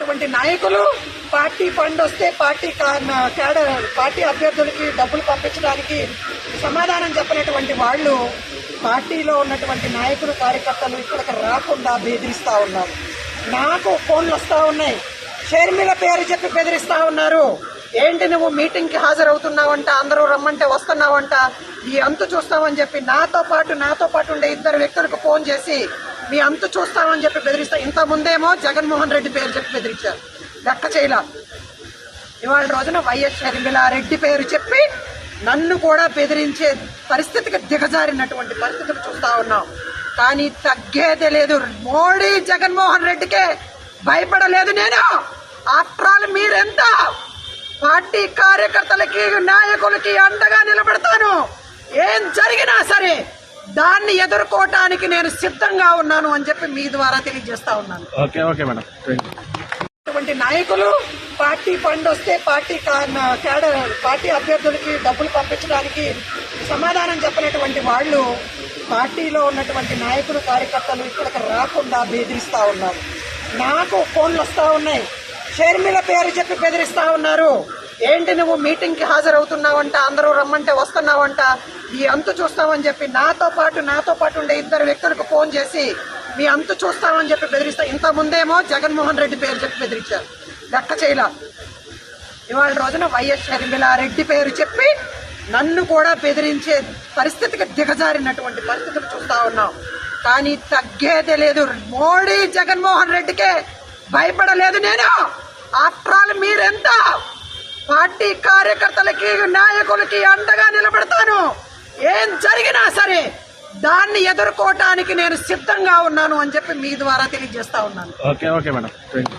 అటువంటి నాయకులు party fund వస్తే పార్టీ కా- పార్టీ అభ్యర్థులకి డబ్బులు పంపించడానికి సమాధానం చెప్పినటువంటి వాళ్ళు పార్టీలో ఉన్నటువంటి నాయకులు కార్యకర్తలు ఇక్కడికి రాకుండా బెదిరిస్తూ ఉన్నారు. నాకు ఫోన్లు వస్తూ ఉన్నాయి. షర్మిల పేరు చెప్పి బెదిరిస్తూ ఉన్నారు. ఏంటి నువ్వు మీటింగ్కి హాజరవుతున్నావంట అందరూ రమ్మంటే వస్తున్నావంట ఈ అంతు చూస్తామని చెప్పి నాతో పాటు నాతో పాటు ఉండే ఇద్దరు వ్యక్తులకు ఫోన్ చేసి మీ అంత చూస్తామని చెప్పి బెదిరిస్తా. ఇంత ముందేమో జగన్మోహన్ రెడ్డి పేరు చెప్పి బెదిరించారు. లెక్క చేయలా. ఇవాళ రోజున వైఎస్ షర్మిలారెడ్డి పేరు చెప్పి నన్ను కూడా బెదిరించే పరిస్థితికి దిగజారినటువంటి పరిస్థితులు చూస్తా ఉన్నాం. కానీ తగ్గేదే లేదు. మోడీ జగన్మోహన్ రెడ్డికే భయపడలేదు నేను. ఆఫ్టర్ ఆల్ మీరెంత? పార్టీ కార్యకర్తలకి నాయకులకి అండగా నిలబడతాను. ఏం జరిగినా సరే దాన్ని ఎదుర్కోవటానికి నేను సిద్ధంగా ఉన్నాను అని చెప్పి మీ ద్వారా తెలియజేస్తా ఉన్నాను. Okay okay madam. Thank you అటువంటి నాయకులు పార్టీ ఫండ్ వస్తే పార్టీ పార్టీ అభ్యర్థులకి డబ్బులు పంపించడానికి సమాధానం చెప్పినటువంటి వాళ్ళు పార్టీలో ఉన్నటువంటి నాయకులు కార్యకర్తలు ఇక్కడికి రాకుండా బెదిరిస్తా ఉన్నారు. నాకు ఫోన్లు వస్తా ఉన్నాయి. షర్మిల పేరు చెప్పి బెదిరిస్తా ఉన్నారు. ఏంటి నువ్వు మీటింగ్కి హాజరవుతున్నావంట? అందరూ రమ్మంటే వస్తున్నావంట? ఈ అంతు చూస్తామని చెప్పి నాతో పాటు నాతో పాటు ఉండే ఇద్దరు వ్యక్తులకు ఫోన్ చేసి మీ అంతు చూస్తామని చెప్పి బెదిరిస్తా. ఇంత ముందేమో జగన్మోహన్ రెడ్డి పేరు చెప్పి బెదిరించారు. లెక్క చేయలా. ఇవాళ రోజున వైఎస్ షర్మిలారెడ్డి పేరు చెప్పి నన్ను కూడా బెదిరించే పరిస్థితికి దిగజారినటువంటి పరిస్థితులు చూస్తా ఉన్నాం. కానీ తగ్గేదే లేదు. మోడీ జగన్మోహన్ రెడ్డికే భయపడలేదు నేను. ఆఫ్టర్ ఆల్ మీరెంత? పార్టీ కార్యకర్తలకి నాయకులకి అండగా నిలబడతాను. ఏం జరిగినా సరే దాన్ని ఎదుర్కోవటానికి నేను సిద్ధంగా ఉన్నాను అని చెప్పి మీ ద్వారా తెలియజేస్తా ఉన్నాను. Okay okay madam. Thank you